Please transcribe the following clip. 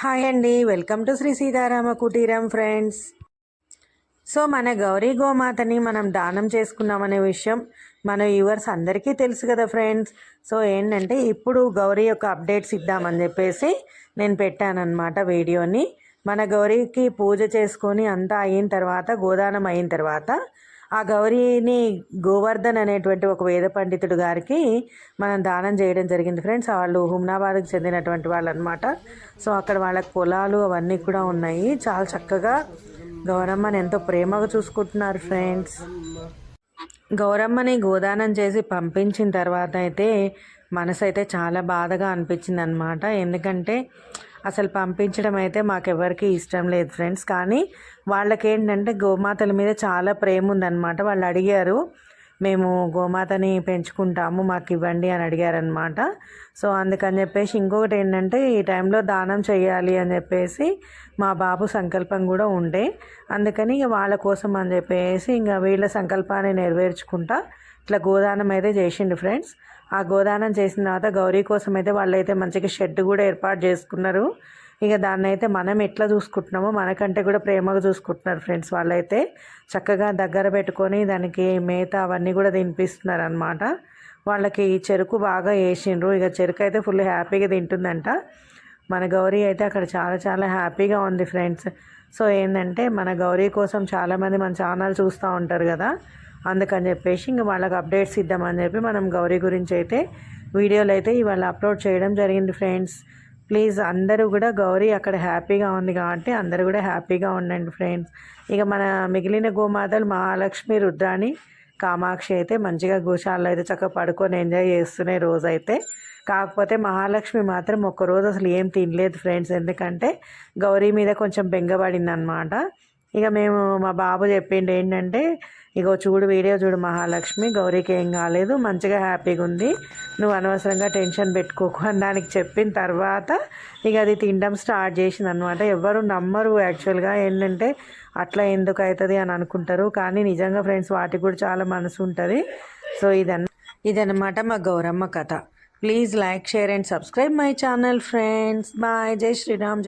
Hi అండి. Welcome to Shri Sitarama కుటీరం friends. So మన గౌరీ గోమాతని మనం దానం చేసుకున్నామనే విషయం మన వ్యూవర్స్ అందరికీ తెలుసు కదా ఫ్రెండ్స్. సో ఏంటంటే ఇప్పుడు గౌరీ యొక్క అప్డేట్స్ ఇద్దామని చెప్పేసి నేను పెట్టానన్నమాట వీడియోని. మన గౌరీకి పూజ చేసుకొని అంతా అయిన తర్వాత గోదానం అయిన తర్వాత ఆ గౌరీని గోవర్ధన్ అనేటువంటి ఒక వేద పండితుడు గారికి మనం దానం చేయడం జరిగింది ఫ్రెండ్స్. వాళ్ళు హుమ్నాబాద్కి చెందినటువంటి వాళ్ళు అనమాట సో అక్కడ వాళ్ళకి పొలాలు అవన్నీ కూడా ఉన్నాయి. చాలా చక్కగా గౌరమ్మని ఎంతో ప్రేమగా చూసుకుంటున్నారు ఫ్రెండ్స్. గౌరమ్మని గోదానం చేసి పంపించిన తర్వాత అయితే మనసు అయితే చాలా బాధగా అనిపించింది అనమాట ఎందుకంటే అసలు పంపించడం అయితే మాకెవరికి ఇష్టం లేదు ఫ్రెండ్స్. కానీ వాళ్ళకి ఏంటంటే గోమాతల మీద చాలా ప్రేమ ఉందన్నమాట వాళ్ళు అడిగారు మేము గోమాతని పెంచుకుంటాము మాకు ఇవ్వండి అని అడిగారనమాట. సో అందుకని చెప్పేసి ఇంకొకటి ఏంటంటే ఈ టైంలో దానం చేయాలి అని చెప్పేసి మా బాబు సంకల్పం కూడా ఉండే. అందుకని ఇక వాళ్ళ కోసం అని చెప్పేసి ఇంకా వీళ్ళ సంకల్పాన్ని నెరవేర్చుకుంటా ఇట్లా గోదానం అయితే చేసిండు ఫ్రెండ్స్. ఆ గోదానం చేసిన తర్వాత గౌరీ కోసం అయితే వాళ్ళైతే మంచిగా షెడ్ కూడా ఏర్పాటు చేసుకున్నారు. ఇక దాన్ని అయితే మనం ఎట్లా చూసుకుంటున్నామో మనకంటే కూడా ప్రేమగా చూసుకుంటున్నారు ఫ్రెండ్స్ వాళ్ళైతే. చక్కగా దగ్గర పెట్టుకొని దానికి మేత అవన్నీ కూడా తినిపిస్తున్నారు అనమాట వాళ్ళకి చెరుకు బాగా వేసిండ్రు. ఇక చెరుకు అయితే ఫుల్ హ్యాపీగా తింటుందంట. మన గౌరీ అయితే అక్కడ చాలా చాలా హ్యాపీగా ఉంది ఫ్రెండ్స్. సో ఏంటంటే మన గౌరీ కోసం చాలామంది మన ఛానల్ చూస్తూ ఉంటారు కదా. అందుకని చెప్పేసి ఇంక వాళ్ళకి అప్డేట్స్ ఇద్దామని చెప్పి మనం గౌరీ గురించి అయితే వీడియోలు అయితే ఇవాళ అప్లోడ్ చేయడం జరిగింది ఫ్రెండ్స్. ప్లీజ్ అందరూ కూడా గౌరీ అక్కడ హ్యాపీగా ఉంది కాబట్టి అందరూ కూడా హ్యాపీగా ఉండండి ఫ్రెండ్స్. ఇక మన మిగిలిన గోమాతలు మహాలక్ష్మి రుద్రాణి కామాక్షి అయితే మంచిగా గోశాలలో అయితే చక్కగా పడుకొని ఎంజాయ్ చేస్తున్నాయి రోజైతే. కాకపోతే మహాలక్ష్మి మాత్రం ఒక్కరోజు అసలు ఏం తినలేదు ఫ్రెండ్స్. ఎందుకంటే గౌరీ మీద కొంచెం బెంగబడింది అనమాట ఇక మేము మా బాబు చెప్పిండు ఏంటంటే ఇగో చూడు వీడియో చూడు మహాలక్ష్మి గౌరీకి ఏం కాలేదు మంచిగా హ్యాపీగా ఉంది నువ్వు అనవసరంగా టెన్షన్ పెట్టుకోకు అని దానికి చెప్పిన తర్వాత ఇక అది తినడం స్టార్ట్ చేసింది అనమాట ఎవరు నమ్మరు యాక్చువల్గా ఏంటంటే అట్లా ఎందుకు అవుతుంది అని అనుకుంటారు. కానీ నిజంగా ఫ్రెండ్స్ వాటికి కూడా చాలా మనసు ఉంటుంది. సో ఇదన్న ఇదన్నమాట మా గౌరమ్మ కథ. Please like share and subscribe my channel friends. Bye జై శ్రీరామ్.